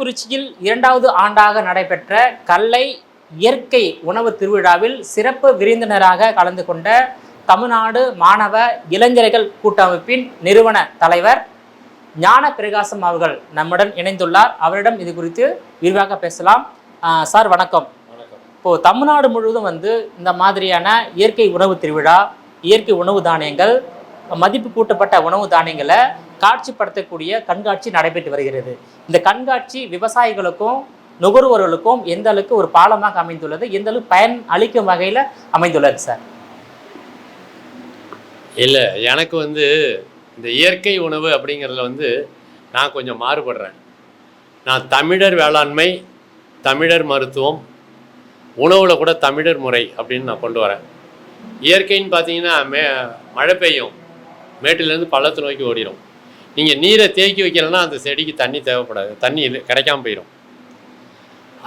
கள்ளக்குறிச்சியில் இரண்டாவது ஆண்டாக நடைபெற்ற கல்லை இயற்கை உணவு திருவிழாவில் சிறப்பு விருந்தினராக கலந்து கொண்ட தமிழ்நாடு மாணவ இளைஞர்கள் கூட்டமைப்பின் நிறுவன தலைவர் ஞான பிரகாசம் அவர்கள் நம்முடன் இணைந்துள்ளார். அவரிடம் இது குறித்து விரிவாக பேசலாம். சார் வணக்கம். இப்போ தமிழ்நாடு முழுவதும் வந்து இந்த மாதிரியான இயற்கை உணவு திருவிழா இயற்கை உணவு தானியங்கள் மதிப்பு கூட்டப்பட்ட உணவு தானியங்களை காட்சிப்படுத்தக்கூடிய கண்காட்சி நடைபெற்று வருகிறது. இந்த கண்காட்சி விவசாயிகளுக்கும் நுகர்வோர்களுக்கும் எந்த அளவுக்கு ஒரு பாலமாக அமைந்துள்ளது எந்த அளவுக்கு பயன் அளிக்கும் வகையில் அமைந்துள்ளது சார்? இல்லை எனக்கு வந்து இந்த இயற்கை உணவு அப்படிங்கிறதுல வந்து நான் கொஞ்சம் மாறுபடுறேன். நான் தமிழர் வேளாண்மை தமிழர் மருத்துவம் உணவில் கூட தமிழர் முறை அப்படின்னு நான் கொண்டு வரேன். இயற்கைன்னு பார்த்தீங்கன்னா மே மழை பெய்யும். மேட்டிலேருந்து பள்ளத்து நோக்கி ஓடிடும் நீங்கள் நீரை தேக்கி வைக்கலைன்னா அந்த செடிக்கு தண்ணி தேவைப்படாது. தண்ணி கிடைக்காம போயிடும்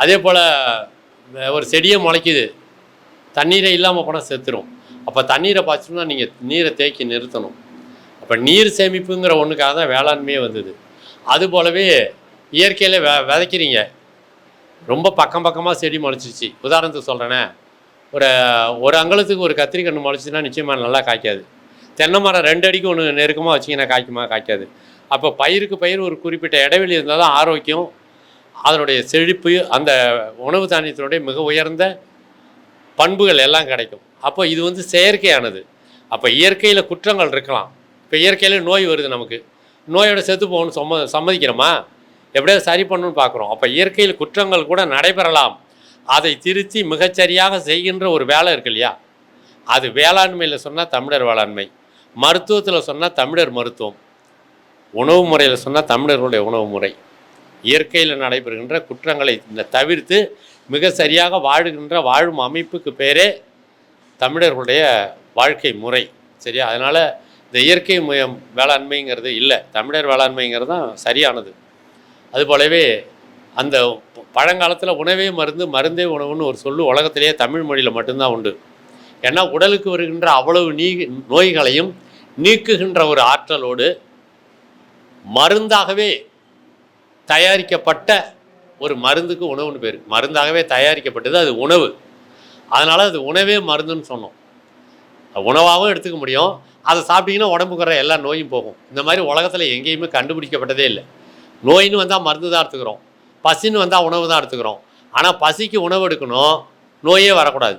அதே போல் ஒரு செடியே முளைக்குது. தண்ணீரை இல்லாமல் போனால் செத்துரும். அப்போ தண்ணீரை பாய்ச்சணும்னா நீங்கள் நீரை தேக்கி நிறுத்தணும். அப்போ நீர் சேமிப்புங்கிற ஒன்றுக்காக தான் வேளாண்மையே வந்தது. அது போலவே இயற்கையில் வெ விதைக்கிறீங்க. ரொம்ப பக்கம் பக்கமாக செடி முளைச்சிச்சு உதாரணத்துக்கு சொல்கிறேனே ஒரு ஒரு அங்கலத்துக்கு ஒரு கத்திரிக்கன்று முளைச்சின்னா நிச்சயமாக நல்லா காய்க்காது. தென்னை மரம் ரெண்டு அடிக்கு ஒன்று நெருக்கமாக வச்சிங்கன்னா காய்க்குமா? காய்க்காது. அப்போ பயிருக்கு பயிர் ஒரு குறிப்பிட்ட இடைவெளி இருந்தால் தான் ஆரோக்கியம். அதனுடைய செழிப்பு அந்த உணவு தானியத்தினுடைய மிக உயர்ந்த பண்புகள் எல்லாம் கிடைக்கும். அப்போ இது வந்து செயற்கையானது. அப்போ இயற்கையில் குற்றங்கள் இருக்கலாம். இப்போ இயற்கையில் நோய் வருது நமக்கு. நோயோட செத்து போகணும்னு சம்ம சம்மதிக்கிறோமா? எப்படியாவது சரி பண்ணணும்னு பார்க்குறோம் அப்போ இயற்கையில் குற்றங்கள் கூட நடைபெறலாம். அதை திருத்தி மிகச்சரியாக செய்கின்ற ஒரு வேலை இருக்கு இல்லையா? அது வேளாண்மையில் சொன்னால் தமிழர் வேளாண்மை. மருத்துவத்தில் சொன்னால் தமிழர் மருத்துவம். உணவு முறையில் சொன்னால் தமிழர்களுடைய உணவு முறை. இயற்கையில் நடைபெறுகின்ற குற்றங்களை இந்த தவிர்த்து மிக சரியாக வாழுகின்ற வாழும் அமைப்புக்கு பேரே தமிழர்களுடைய வாழ்க்கை முறை. சரியா? அதனால் இந்த இயற்கை முயம் வேளாண்மைங்கிறது இல்லை. தமிழர் வேளாண்மைங்கிறது தான் சரியானது. அதுபோலவே அந்த பழங்காலத்தில் உணவே மருந்து மருந்தே உணவுன்னு ஒரு சொல்லு உலகத்திலேயே தமிழ் மொழியில் மட்டும்தான் உண்டு. ஏன்னா உடலுக்கு வருகின்ற அவ்வளவு நீ நோய்களையும் நீக்குகின்ற ஒரு ஆற்றலோடு மருந்தாகவே தயாரிக்கப்பட்ட ஒரு மருந்துக்கு உணவுன்னு பேர் மருந்தாகவே தயாரிக்கப்பட்டது அது உணவு. அதனால் அது உணவே மருந்துன்னு சொன்னோம். உணவாகவும் எடுத்துக்க முடியும். அதை சாப்பிட்டீங்கன்னா உடம்புக்குற எல்லா நோயும் போகும். இந்த மாதிரி உலகத்தில் எங்கேயுமே கண்டுபிடிக்கப்பட்டதே இல்லை. நோயின்னு வந்தால் மருந்து தான் எடுத்துக்கிறோம். பசின்னு வந்தால் உணவு தான் எடுத்துக்கிறோம். ஆனால் பசிக்கு உணவு எடுக்கணும் நோயே வரக்கூடாது.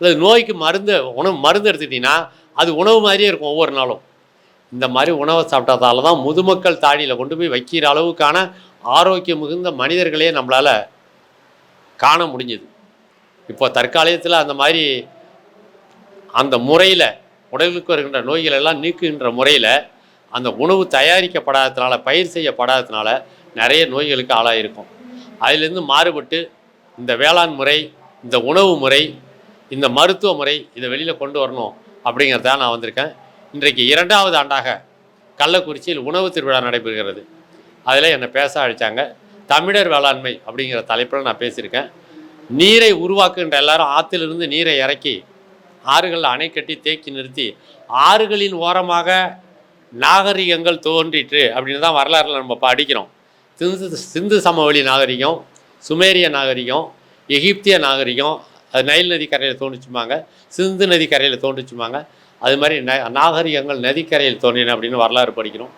இல்லை நோய்க்கு மருந்து உணவு மருந்து எடுத்துக்கிட்டிங்கன்னா அது உணவு மாதிரியே இருக்கும் ஒவ்வொரு நாளும். இந்த மாதிரி உணவை சாப்பிட்டதால தான் முதுமக்கள் தாடியில் கொண்டு போய் வைக்கிற அளவுக்கான ஆரோக்கியம் மிகுந்த மனிதர்களே நம்மளால் காண முடிஞ்சுது. இப்போ தற்காலிகத்தில் அந்த மாதிரி அந்த முறையில் உடலுக்கு வருகின்ற நோய்கள் எல்லாம் நீக்குகின்ற முறையில் அந்த உணவு தயாரிக்கப்படாததுனால பயிர் செய்யப்படாததுனால நிறைய நோய்களுக்கு ஆளாயிருக்கும். அதிலிருந்து மாறுபட்டு இந்த வேளாண் முறை இந்த உணவு முறை இந்த மருத்துவ முறை இதை வெளியில் கொண்டு வரணும். அப்படிங்கிறதா நான் வந்திருக்கேன். இன்றைக்கு இரண்டாவது ஆண்டாக கள்ளக்குறிச்சியில் உணவு திருவிழா நடைபெறுகிறது. அதில் என்னை பேச அழைச்சாங்க. தமிழர் வேளாண்மை அப்படிங்கிற தலைப்பில் நான் பேசியிருக்கேன். நீரை உருவாக்குகின்ற எல்லாரும் ஆற்றிலிருந்து நீரை இறக்கி ஆறுகளில் அணை கட்டி தேக்கி நிறுத்தி ஆறுகளின் ஓரமாக நாகரிகங்கள் தோன்றிற்று அப்படின்னு தான் வரலாறுல நம்ம படிக்கிறோம். சிந்து சிந்து சமவெளி நாகரிகம் சுமேரிய நாகரிகம் எகிப்திய நாகரிகம் அது நைல் நதி கரையில் தோன்றுச்சுமாங்க சிந்து நதி கரையில் தோன்றுச்சுமாங்க அது மாதிரி ந நாகரிகங்கள் நதிக்கரையில் தோன்றின அப்படின்னு வரலாறு படிக்கிறோம்.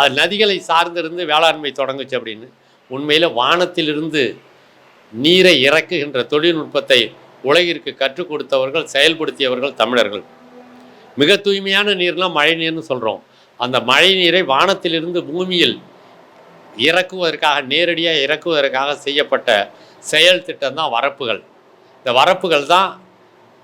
அது நதிகளை சார்ந்திருந்து வேளாண்மை தொடங்குச்சு அப்படின்னு. உண்மையில் வானத்திலிருந்து நீரை இறக்குகின்ற தொழில்நுட்பத்தை உலகிற்கு கற்றுக் கொடுத்தவர்கள் செயல்படுத்தியவர்கள் தமிழர்கள். மிக தூய்மையான நீர்லாம் மழை நீர்னு சொல்கிறோம் அந்த மழை நீரை வானத்திலிருந்து பூமியில் இறக்குவதற்காக நேரடியாக இறக்குவதற்காக செய்யப்பட்ட செயல் திட்டம் தான் வரப்புகள். இந்த வரப்புகள் தான்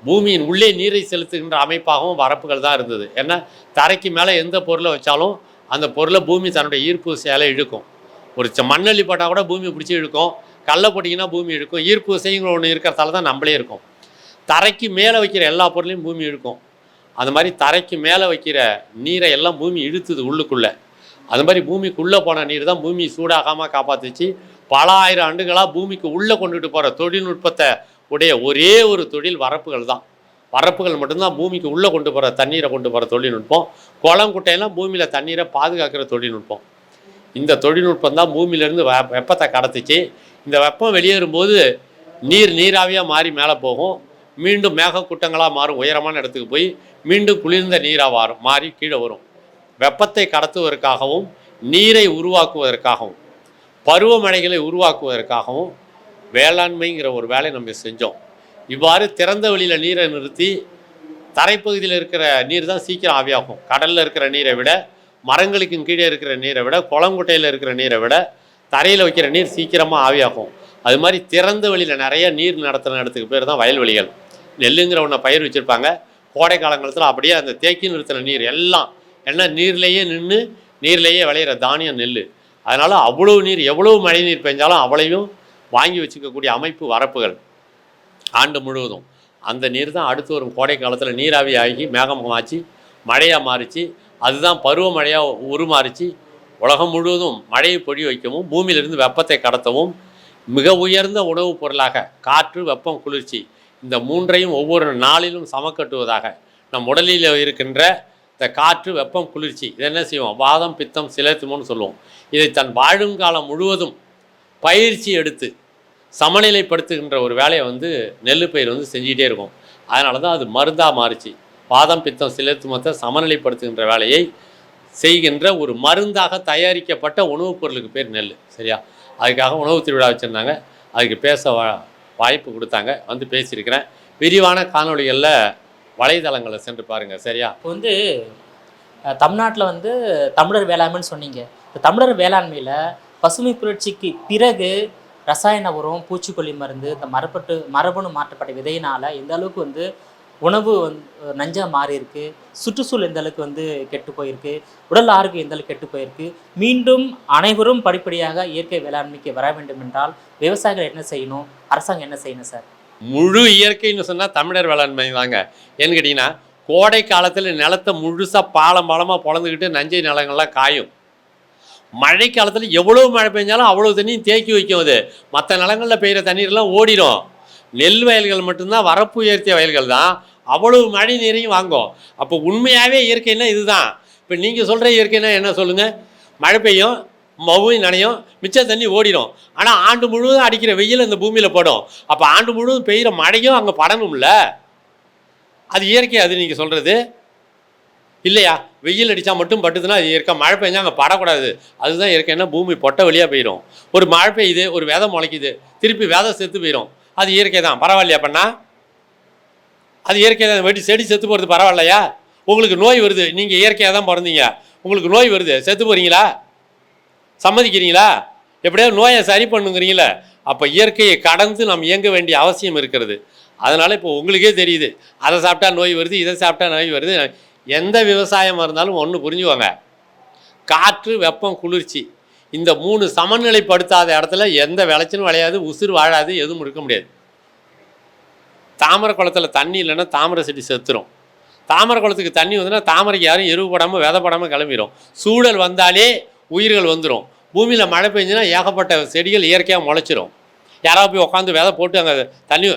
பூமியின் உள்ளே நீரை செலுத்துகின்ற அமைப்பாகவும் வரப்புகள் தான் இருந்தது. ஏன்னா தரைக்கு மேலே எந்த பொருளை வச்சாலும் அந்த பொருளை பூமி தன்னுடைய ஈர்ப்பு சேலை இழுக்கும். ஒரு ச- மண்ணள்ளி போட்டால் கூட பூமி பிடிச்சி இழுக்கும். கல்லை போட்டிங்கன்னா பூமி இழுக்கும். ஈர்ப்பு விசைங்கிற ஒன்று இருக்கிறதால தான் நம்மளே இருக்கும். தரைக்கு மேலே வைக்கிற எல்லா பொருளையும் பூமி இழுக்கும். அந்த மாதிரி தரைக்கு மேலே வைக்கிற நீரை எல்லாம் பூமி இழுத்துது உள்ளுக்குள்ளே. அது மாதிரி பூமிக்குள்ளே போன நீர் தான் பூமி சூடாகாமல் காப்பாற்றிச்சு பல ஆயிரம் ஆண்டுகளாக பூமிக்கு உள்ளே கொண்டுட்டு போகிற தொழில்நுட்பத்தை உடைய ஒரே ஒரு தொழில் வரப்புகள் தான். வரப்புகள் மட்டும்தான் பூமிக்கு உள்ளே கொண்டு போகிற தண்ணீரை கொண்டு போகிற தொழில்நுட்பம். குளம் குட்டையெல்லாம் பூமியில் தண்ணீரை பாதுகாக்கிற தொழில்நுட்பம். இந்த தொழில்நுட்பம் தான் பூமியிலேருந்து வெ வெப்பத்தை கடத்துச்சு. இந்த வெப்பம் வெளியேறும்போது நீர் நீராவியாக மாறி மேலே போகும். மீண்டும் மேகக்கூட்டங்களாக மாறும் உயரமான இடத்துக்கு போய் மீண்டும் குளிர்ந்த நீராக மாறும் மாறி கீழே வரும். வெப்பத்தை கடத்துவதற்காகவும் நீரை உருவாக்குவதற்காகவும் பருவமழைகளை உருவாக்குவதற்காகவும் வேளாண்மைங்கிற ஒரு வேலையை நம்ம செஞ்சோம். இவ்வாறு திறந்த வெளியில் நீரை நிறுத்தி தரைப்பகுதியில் இருக்கிற நீர் தான் சீக்கிரம் ஆவியாகும். கடலில் இருக்கிற நீரை விட மரங்களுக்கும் கீழே இருக்கிற நீரை விட குளங்குட்டையில் இருக்கிற நீரை விட தரையில் வைக்கிற நீர் சீக்கிரமாக ஆவியாகும். அது மாதிரி திறந்த வெளியில் நிறைய நீர் நடத்துகிற இடத்துக்கு பேர் தான் வயல்வெளிகள். நெல்லுங்கிற ஒன்றை பயிர் வச்சுருப்பாங்க. கோடை காலங்காலத்தில் அப்படியே அந்த தேக்கி நிறுத்தின நீர் எல்லாம் ஏன்னா நீர்லேயே நின்று நீர்லேயே விளையிற தானியம் நெல் அதனால் அவ்வளோ நீர் எவ்வளோ மழை நீர் பெஞ்சாலும் அவ்வளையும் வாங்கி வச்சுக்கக்கூடிய அமைப்பு வரப்புகள் ஆண்டு முழுவதும். அந்த நீர் தான் அடுத்து வரும் கோடை காலத்தில் நீராவி ஆகி மேகமாச்சு மழையாக மாறிச்சு. அதுதான் பருவமழையாக உருமாறிச்சு. உலகம் முழுவதும் மழையை பொழி வைக்கவும் பூமியிலிருந்து வெப்பத்தை கடத்தவும் மிக உயர்ந்த உணவுப் பொருளாக காற்று வெப்பம் குளிர்ச்சி இந்த மூன்றையும் ஒவ்வொரு நாளிலும் சமக்கட்டுவதாக நம் உடலில் இருக்கின்ற இந்த காற்று வெப்பம் குளிர்ச்சி இதை என்ன செய்வோம்? வாதம் பித்தம் சிலத்துமோன்னு சொல்லுவோம். இதை தன் வாழும் காலம் முழுவதும் பயிற்சி எடுத்து சமநிலைப்படுத்துகின்ற ஒரு வேலையை வந்து நெல் பயிர் வந்து செஞ்சுக்கிட்டே இருக்கும். அதனால தான் அது மருந்தாக மாறுச்சு. பாதம் பித்தம் சிலத்துமத்தை சமநிலைப்படுத்துகின்ற வேலையை செய்கின்ற ஒரு மருந்தாக தயாரிக்கப்பட்ட உணவுப் பொருளுக்கு பேர் நெல் சரியா? அதுக்காக உணவு திருவிழா வச்சுருந்தாங்க. அதுக்கு பேச வா வாய்ப்பு கொடுத்தாங்க. வந்து பேசியிருக்கிறேன். விரிவான காணொளிகளில் வலைதளங்களை சென்று பாருங்கள் சரியா? இப்போ வந்து தமிழ்நாட்டில் வந்து தமிழர் வேளாண்மைன்னு சொன்னீங்க. இந்த தமிழர் வேளாண்மையில் பசுமை புரட்சிக்கு பிறகு ரசாயன உரம் பூச்சிக்கொல்லி மருந்து இந்த மரபட்டு மரபணு மாற்றப்பட்ட விதையினால் எந்த அளவுக்கு வந்து உணவு வந்து நஞ்சாக மாறி இருக்கு சுற்றுச்சூழல் எந்த அளவுக்கு வந்து கெட்டு போயிருக்கு உடல் ஆரோக்கியம் எந்த அளவுக்கு கெட்டு போயிருக்கு மீண்டும் அனைவரும் படிப்படியாக இயற்கை வேளாண்மைக்கு வர வேண்டும் என்றால் விவசாயிகள் என்ன செய்யணும் அரசாங்கம் என்ன செய்யணும் சார்? முழு இயற்கைன்னு சொன்னால் தமிழர் வேளாண்மை தாங்க. ஏன்னு கேட்டிங்கன்னா கோடை காலத்தில் நிலத்தை முழுசாக பாலம் பாலமாக பொழந்துக்கிட்டு நஞ்சை நிலங்கள்லாம் காயும். மழை காலத்தில் எவ்வளோ மழை பெஞ்சாலும் அவ்வளோ தண்ணியும் தேக்கி வைக்கும் அது. மற்ற நிலங்களில் பெய்கிற தண்ணீர்லாம் ஓடிடும். நெல் வயல்கள் மட்டும்தான் வரப்பு உயர்த்திய வயல்கள் தான். அவ்வளவு மழை நீரையும் வாங்கும். அப்போ உண்மையாகவே இயற்கைன்னா இதுதான். இப்போ நீங்கள் சொல்கிற இயற்கைன்னா என்ன சொல்லுங்கள் மழை பெய்யும் மவும் நனையும் மிச்ச தண்ணி ஓடிடும். ஆனால் ஆண்டு முழுவதும் அடிக்கிற வெயில் அந்த பூமியில் படும். அப்போ ஆண்டு முழுவதும் பெய்கிற மழையும் அங்கே படணும்ல? அது இயற்கை அது நீங்கள் சொல்கிறது இல்லையா? வெயில் அடித்தா மட்டும் பட்டுதுன்னா அது இயற்கை. மழை பெஞ்சா அங்கே படக்கூடாது. அதுதான் இயற்கைன்னா பூமி பொட்டை வழியாக போயிடும் ஒரு மழை பெய்யுது ஒரு வேதம் முளைக்குது திருப்பி வேதம் செத்து போயிடும் அது இயற்கை தான். பரவாயில்லையா பண்ணா? அது இயற்கை தான். வெட்டி செடி செத்து போகிறது பரவாயில்லையா? உங்களுக்கு நோய் வருது. நீங்கள் இயற்கையாக தான் பிறந்தீங்க. உங்களுக்கு நோய் வருது. செத்து போகிறீங்களா சம்மதிக்கிறீங்களா? எப்படியாவது நோயை சரி பண்ணுங்கிறீங்களே. அப்போ இயற்கையை கடந்து நாம் இயங்க வேண்டிய அவசியம் இருக்கிறது. அதனால் இப்போ உங்களுக்கே தெரியுது. அதை சாப்பிட்டா நோய் வருது இதை சாப்பிட்டா நோய் வருது. எந்த விவசாயமாக இருந்தாலும் ஒன்று புரிஞ்சுவாங்க காற்று வெப்பம் குளிர்ச்சி. இந்த மூணு சமநிலைப்படுத்தாத இடத்துல எந்த விளைச்சலும் விளையாது உசுறு வாழாது எதுவும் இருக்க முடியாது. தாமரை குளத்தில் தண்ணி இல்லைன்னா தாமரை செடி செத்துரும். தாமரை குளத்துக்கு தண்ணி வந்துன்னா தாமரைக்கு யாரும் எருவு போடாமல் விதை போடாமல் கிளம்பிடும் சூழல் வந்தாலே உயிர்கள் வந்துடும் பூமியில் மழை பெஞ்சுன்னா ஏகப்பட்ட செடிகள் இயற்கையாக முளைச்சிரும். யாராவது போய் உட்காந்து விதை போட்டு அங்கே தண்ணி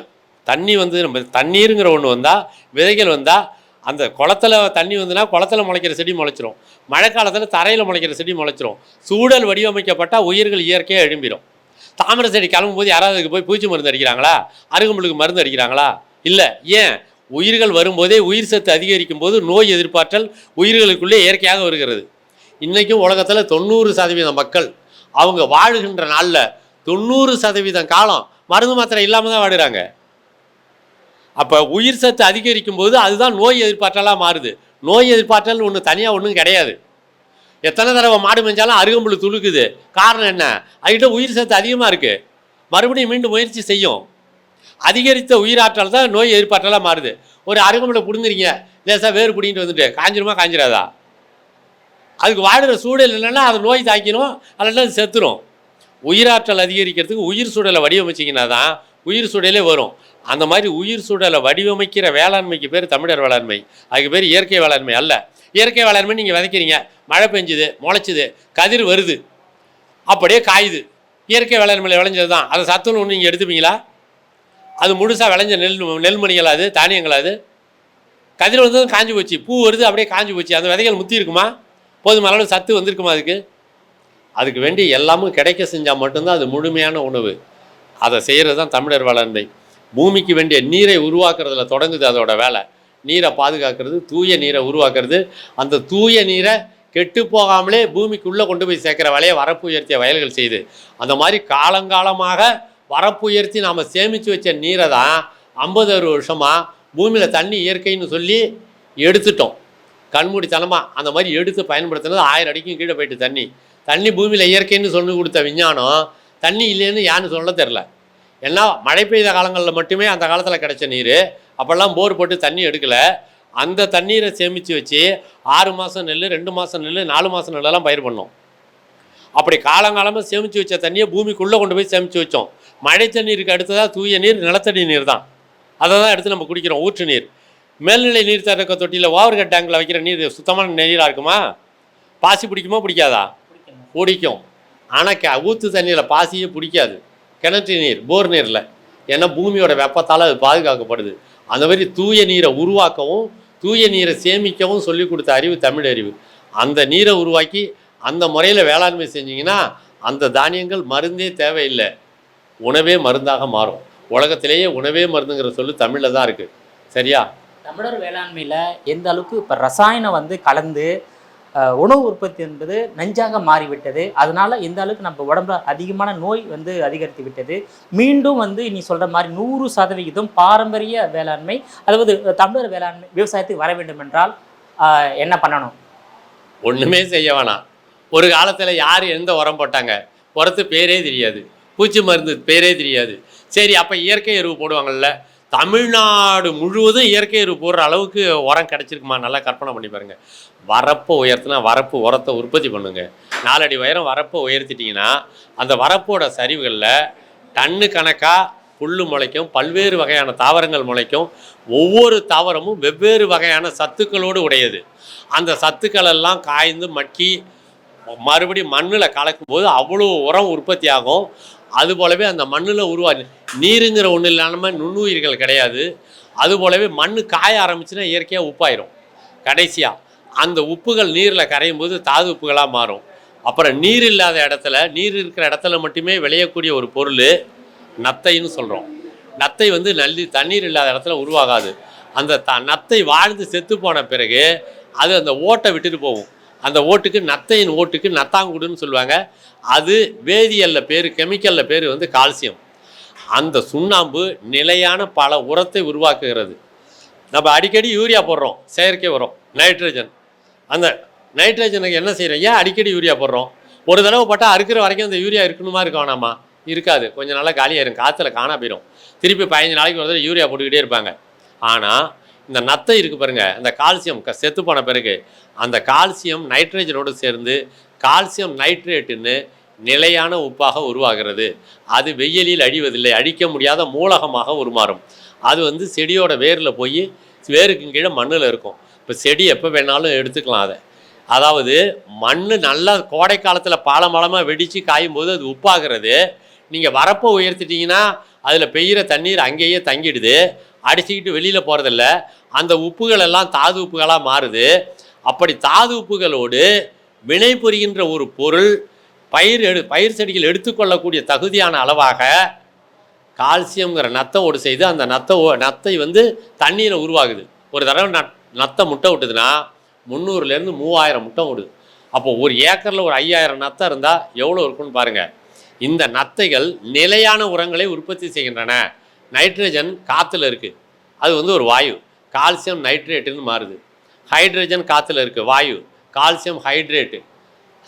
தண்ணி வந்து நம்ம தண்ணீருங்கிற ஒன்று வந்தால் விதைகள் வந்தால் அந்த குளத்துல தண்ணி வந்துன்னா குளத்துல முளைக்கிற செடி முளைச்சிரும். மழை காலத்தில் தரையில் முளைக்கிற செடி முளைச்சிரும். சூழல் வடிவமைக்கப்பட்டால் உயிர்கள் இயற்கையாக எழும்பிடும் தாமரை செடி கிளம்பும் போது யாராவது அதுக்கு போய் பூச்சி மருந்து அடிக்கிறாங்களா? அருகம்புலுக்கு மருந்து அடிக்கிறாங்களா? இல்லை. ஏன்? உயிர்கள் வரும்போதே உயிர் சத்து அதிகரிக்கும் போது நோய் எதிர்ப்பாற்றல் உயிர்களுக்குள்ளே இயற்கையாக வருகிறது. இன்றைக்கும் உலகத்தில் தொண்ணூறு சதவீதம் மக்கள் அவங்க வாழுகின்ற நாளில் தொண்ணூறு சதவீதம் காலம் மருந்து மாத்திரை இல்லாமல் தான் வாடுறாங்க. அப்போ உயிர் சத்து அதிகரிக்கும் போது அதுதான் நோய் எதிர்ப்பாற்றலாக மாறுது. நோய் எதிர்ப்பாற்றல் ஒன்று தனியாக ஒன்றும் கிடையாது. எத்தனை தடவை மாடு மேய்ஞ்சாலும் அருகம்புல் துளுக்குது. காரணம் என்ன? அதுகிட்ட உயிர் சத்து அதிகமாக இருக்குது மறுபடியும் மீண்டும் முயற்சி செய்யும். அதிகரித்த உயிராற்றல் தான் நோய் எதிர்ப்பாற்றலாக மாறுது. ஒரு அருகம்புல பிடுங்குறீங்க. லேசாக வேறு பிடிங்கிட்டு வந்துட்டு காஞ்சிருமா காஞ்சிராதா? அதுக்கு வாடுற சூழல் இல்லைன்னா அது நோய் தாக்கிடும் அல்லனா அது செத்துரும். உயிராற்றல் அதிகரிக்கிறதுக்கு உயிர் சூழலை வடிவமைச்சிங்கன்னா தான் உயிர் சூழலே வரும். அந்த மாதிரி உயிர் சூழலை வடிவமைக்கிற வேளாண்மைக்கு பேர் தமிழர் வேளாண்மை. அதுக்கு பேர் இயற்கை வேளாண்மை அல்ல. இயற்கை வேளாண்மை நீங்கள் விதைக்கிறீங்க மழை பெஞ்சுது முளைச்சிது கதிர் வருது அப்படியே காயுது. இயற்கை வேளாண்மையில் விளைஞ்சது தான் அதை சத்துன்னு ஒன்று நீங்கள் எடுத்துப்பீங்களா? அது முழுசாக விளைஞ்ச நெல் நெல்மணிகளா அது தானியங்களா அது. கதிர் வந்ததும் காஞ்சி போச்சு பூ வருது அப்படியே காஞ்சி போச்சு. அந்த விதைகள் முத்தி இருக்குமா? போதுமான அளவு சத்து வந்திருக்குமா அதுக்கு? அதுக்கு வேண்டி எல்லாமும் கிடைக்க செஞ்சால் மட்டும்தான் அது முழுமையான உணவு. அதை செய்கிறது தான் தமிழர் வேளாண்மை. பூமிக்கு வேண்டிய நீரை உருவாக்குறதுல தொடங்குது அதோட வேலை. நீரை பாதுகாக்கிறது தூய நீரை உருவாக்குறது. அந்த தூய நீரை கெட்டு போகாமலே பூமிக்குள்ளே கொண்டு போய் சேர்க்குற வேலையை வரப்பு உயர்த்திய வயல்கள் செய்யுது அந்த மாதிரி காலங்காலமாக வரப்பு உயர்த்தி நாம் சேமித்து வச்ச நீரை தான் ஐம்பது அறுபது வருஷமாக பூமியில் தண்ணி இயற்கைன்னு சொல்லி எடுத்துட்டோம். கண்மூடித்தனமாக அந்த மாதிரி எடுத்து பயன்படுத்தினது ஆயிரம் அடிக்கும் கீழே போயிட்டு தண்ணி. தண்ணி பூமியில் இயற்கைன்னு சொல்லி கொடுத்த விஞ்ஞானம் தண்ணி இல்லைன்னு யான்னு சொல்ல தெரில ஏன்னா மழை பெய்த காலங்களில் மட்டுமே அந்த காலத்தில் கிடைச்ச நீர். அப்போல்லாம் போர் போட்டு தண்ணி எடுக்கலை. அந்த தண்ணீரை சேமித்து வச்சு ஆறு மாதம் நெல் ரெண்டு மாதம் நெல் நாலு மாதம் நெல்லெல்லாம் பயிர் பண்ணோம். அப்படி காலங்காலமாக சேமித்து வச்ச தண்ணியை பூமிக்குள்ளே கொண்டு போய் சேமித்து வச்சோம். மழை தண்ணீருக்கு அடுத்ததாக தூய நீர் நிலத்தடி நீர் தான். அதை தான் எடுத்து நம்ம குடிக்கிறோம் ஊற்று நீர். மேல்நிலை நீர் திறக்க தொட்டியில் ஓவர்கட் டேங்கில் வைக்கிற நீர் சுத்தமான நீராக இருக்குமா? பாசி பிடிக்குமா பிடிக்காதா? பிடிக்கும். ஆனால் க ஊற்று தண்ணியில் பாசியே பிடிக்காது. கிணற்று நீர் போர் நீரில். ஏன்னா பூமியோட வெப்பத்தால் அது பாதுகாக்கப்படுது. அந்த மாதிரி தூய நீரை உருவாக்கவும் தூய நீரை சேமிக்கவும் சொல்லி கொடுத்த அறிவு தமிழ் அறிவு. அந்த நீரை உருவாக்கி அந்த முறையில் வேளாண்மை செஞ்சிங்கன்னா அந்த தானியங்கள் மருந்தே தேவையில்லை. உணவே மருந்தாக மாறும். உலகத்திலேயே உணவே மருந்துங்கிற சொல்லு தமிழில் தான் இருக்குது சரியா? தமிழர் வேளாண்மையில் எந்த அளவுக்கு இப்போ ரசாயனம் வந்து கலந்து உணவு உற்பத்தி என்பது நஞ்சாக மாறிவிட்டது. அதனால இந்த அளவுக்கு நம்ம உடம்புல அதிகமான நோய் வந்து அதிகரித்து விட்டது. மீண்டும் வந்து நீ சொல்ற மாதிரி நூறு சதவிகிதம் பாரம்பரிய வேளாண்மை அதாவது தமிழர் வேளாண்மை விவசாயத்துக்கு வர வேண்டும் என்றால் என்ன பண்ணணும்? ஒன்றுமே செய்ய வேணாம். ஒரு காலத்தில் யார் எந்த உரம் போட்டாங்க? உரத்து பேரே தெரியாது. பூச்சி மருந்து பேரே தெரியாது. சரி அப்போ இயற்கை எருவு போடுவாங்கல்ல தமிழ்நாடு முழுவதும் இயற்கை போடுற அளவுக்கு உரம் கிடச்சிருக்குமா? நல்லா கற்பனை பண்ணி பாருங்க. வரப்பை உயர்த்தினா வரப்பு உரத்தை உற்பத்தி பண்ணுங்க. நாலடி உயரம் வரப்பை உயர்த்திட்டிங்கன்னா அந்த வரப்போட சரிவுகளில் டன்னு கணக்காக புல் முளைக்கும் பல்வேறு வகையான தாவரங்கள் முளைக்கும். ஒவ்வொரு தாவரமும் வெவ்வேறு வகையான சத்துக்களோடு உடையது. அந்த சத்துக்கள் எல்லாம் காய்ந்து மக்கி மறுபடியும் மண்ணில் கலக்கும்போது அவ்வளோ உரம் உற்பத்தி ஆகும் அது போலவே அந்த மண்ணில் உருவா நீருங்கிற ஒன்று இல்லாமல் நுண்ணுயிர்கள் கிடையாது. அது போலவே மண் காய ஆரம்பிச்சுன்னா இயற்கையாக உப்பாயிரும். கடைசியாக அந்த உப்புகள் நீரில் கரையும் போது தாது உப்புகளாக மாறும். அப்புறம் நீர் இல்லாத இடத்துல நீர் இருக்கிற இடத்துல மட்டுமே விளையக்கூடிய ஒரு பொருள் நத்தைன்னு சொல்கிறோம் நத்தை வந்து நல்லி தண்ணீர் இல்லாத இடத்துல உருவாகாது. அந்த த நத்தை வாழ்ந்து செத்து போன பிறகு அது அந்த ஓட்டை விட்டுட்டு போகும். அந்த ஓட்டுக்கு நத்தையின் ஓட்டுக்கு நத்தாங்குடுன்னு சொல்லுவாங்க. அது வேதியியலில் பேர் கெமிக்கலில் பேர் வந்து கால்சியம். அந்த சுண்ணாம்பு நிலையான பல உரத்தை உருவாக்குகிறது. நம்ம அடிக்கடி யூரியா போடுறோம் செயற்கை உரம் நைட்ரஜன். அந்த நைட்ரஜனுக்கு என்ன செய்கிறோம் ஏன் அடிக்கடி யூரியா போடுறோம்? ஒரு தடவை போட்டால் அறுக்கிற வரைக்கும் அந்த யூரியா இருக்கணுமா இருக்கணாமா இருக்காது. கொஞ்சம் நாளாக காலியாயிரும். காற்றுல காணா போயிடும் திருப்பி பதினஞ்சு நாளைக்கு ஒரு தடவை யூரியா போட்டுக்கிட்டே இருப்பாங்க. ஆனால் இந்த நத்தை இருக்கு பாருங்க அந்த கால்சியம் க- செத்து போன பிறகு அந்த கால்சியம் நைட்ரஜனோடு சேர்ந்து கால்சியம் நைட்ரேட்டுன்னு நிலையான உப்பாக உருவாகிறது. அது வெயிலில் அழிவதில்லை அழிக்க முடியாத மூலகமாக உருமாறும். அது வந்து செடியோட வேரில் போய் வேருக்கு கீழே மண்ணில் இருக்கும். இப்போ செடி எப்போ வேணாலும் எடுத்துக்கலாம் அதை. அதாவது மண் நல்லா கோடை காலத்தில் பாலமாலமாக வெடித்து காயும் போது அது உப்பாகிறது. நீங்கள் வரப்போ உயர்த்திட்டிங்கன்னா அதில் பெய்கிற தண்ணீர் அங்கேயே தங்கிடுது. அடிச்சுக்கிட்டு வெளியில் போகிறதில்ல அந்த உப்புகள் எல்லாம் தாது உப்புகளாக மாறுது. அப்படி தாது உப்புகளோடு வினை புரிகின்ற ஒரு பொருள் பயிர் எடு பயிர் செடிகள் எடுத்துக்கொள்ளக்கூடிய தகுதியான அளவாக கால்சியம்ங்கிற நத்தோடு செய்து அந்த நத்தை ஓ- நத்தை வந்து தண்ணீரை உருவாகுது. ஒரு தடவை நத் நத்தை முட்டை விட்டுதுன்னா முந்நூறுலேருந்து மூவாயிரம் முட்டை விடுது அப்போ ஒரு ஏக்கரில் ஒரு ஐயாயிரம் நத்தை இருந்தால் எவ்வளோ இருக்குன்னு பாருங்கள் இந்த நத்தைகள் நிலையான உரங்களை உற்பத்தி செய்கின்றன. நைட்ரஜன் காற்றுல இருக்குது அது வந்து ஒரு வாயு. கால்சியம் நைட்ரேட்டுன்னு மாறுது. ஹைட்ரஜன் காற்றுல இருக்குது வாயு. Calcium hydrate.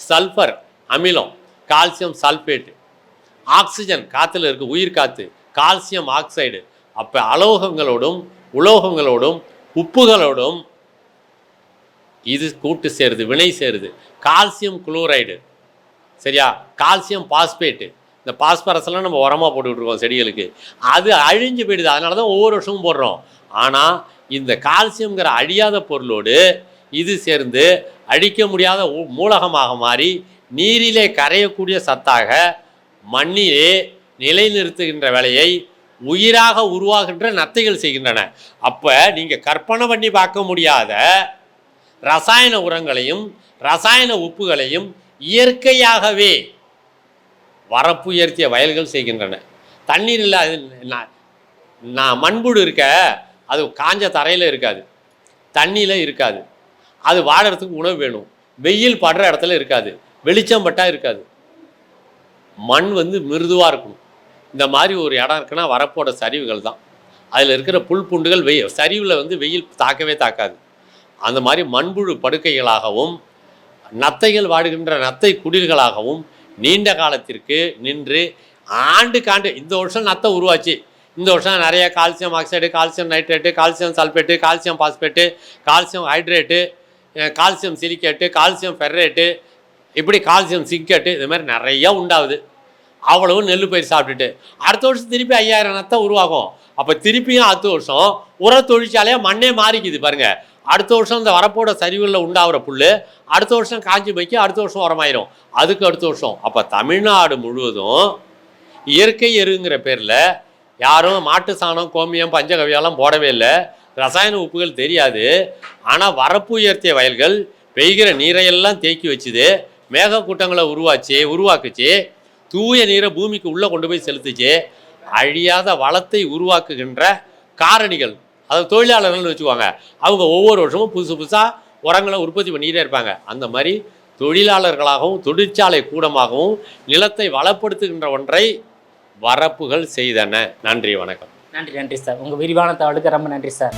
சல்ஃபர் அமிலம். Calcium sulphate. ஆக்சிஜன் காற்றுல இருக்குது உயிர் காற்று கால்சியம் ஆக்சைடு. அப்போ அலோகங்களோடும் உலோகங்களோடும் உப்புகளோடும் இது கூட்டு சேருது வினை சேருது. Calcium chloride. சரியா? Calcium phosphate. இந்த பாஸ்பரஸ்லாம் நம்ம உரமாக போட்டுக்கிட்டு செடிகளுக்கு. அது அழிஞ்சு போயிடுது. அதனால தான் ஒவ்வொரு வருஷமும் போடுறோம். ஆனால் இந்த கால்சியம்ங்கிற அழியாத பொருளோடு இது சேர்ந்து அழிக்க முடியாத மூலகமாக மாறி நீரிலே கரையக்கூடிய சத்தாக மண்ணிலே நிலைநிறுத்துகின்ற வேலையை உயிராக உருவாகின்ற நத்தைகள் செய்கின்றன. அப்போ நீங்கள் கற்பனை பண்ணி பார்க்க முடியாத ரசாயன உரங்களையும் ரசாயன உப்புகளையும் இயற்கையாகவே வரப்பு உயர்த்திய வயல்கள் செய்கின்றன. தண்ணீர் இல்லாத நான் நான் மண்புழு இருக்க அது காஞ்ச தரையில் இருக்காது. தண்ணியில் இருக்காது. அது வாடுறதுக்கு உணவு வேணும். வெயில் படுற இடத்துல இருக்காது. வெளிச்சம் பட்டா இருக்காது. மண் வந்து மிருதுவாக இருக்கணும். இந்த மாதிரி ஒரு இடம் இருக்குன்னா வரப்போட சரிவுகள் தான். அதில் இருக்கிற புல் பூண்டுகள் வெய் சரிவில் வந்து வெயில் தாக்கவே தாக்காது. அந்த மாதிரி மண்புழு படுக்கைகளாகவும் நத்தைகள் வாடுகின்ற நத்தை குடில்களாகவும் நீண்ட காலத்திற்கு நின்று ஆண்டுக்காண்டு இந்த வருஷம் நத்தை உருவாச்சு. இந்த வருஷம் நிறைய calcium oxide calcium nitrate calcium sulphate calcium phosphate calcium hydrate calcium silicate calcium ferrate இப்படி கால்சியம் சிக்கேட்டு இது மாதிரி நிறைய உண்டாகுது. அவ்வளவு நெல் பயிர் சாப்பிட்டுட்டு. அடுத்த வருஷம் திருப்பி ஐயாயிரம் நத்தை உருவாகும். அப்போ திருப்பியும் அடுத்த வருஷம் உர தொழிற்சாலையாக மண்ணே மாறிக்குது பாருங்கள் அடுத்த வருஷம் இந்த வரப்போட சரிவுகளில் உண்டாகிற புல் அடுத்த வருஷம் காஞ்சி போய்க்கு அடுத்த வருஷம் உரமாயிரும் அதுக்கு அடுத்த வருஷம். அப்போ தமிழ்நாடு முழுவதும் இயற்கை எருங்கிற பேரில் யாரும் மாட்டு சாணம் கோமியம் பஞ்சகவியெல்லாம் போடவே இல்லை. ரசாயன உப்புகள் தெரியாது. ஆனால் வரப்பு உயர்த்திய வயல்கள் பெய்கிற நீரையெல்லாம் தேக்கி வச்சுது. மேகக்கூட்டங்களை உருவாச்சு உருவாக்குச்சு. தூய நீரை பூமிக்கு உள்ளே கொண்டு போய் செலுத்துச்சு. அழியாத வளத்தை உருவாக்குகின்ற காரணிகள் அதாவது தொழிலாளர்கள்னு வச்சுக்குவாங்க அவங்க ஒவ்வொரு வருஷமும் புதுசு புதுசாக உரங்களை உற்பத்தி பண்ணிக்கிட்டே இருப்பாங்க. அந்த மாதிரி தொழிலாளர்களாகவும் தொழிற்சாலை கூடமாகவும் நிலத்தை வளப்படுத்துகின்ற ஒன்றை வரப்புகள் செய்தன. நன்றி வணக்கம். நன்றி நன்றி சார். உங்கள் விரிவான தவளுக்கு ரொம்ப நன்றி சார்.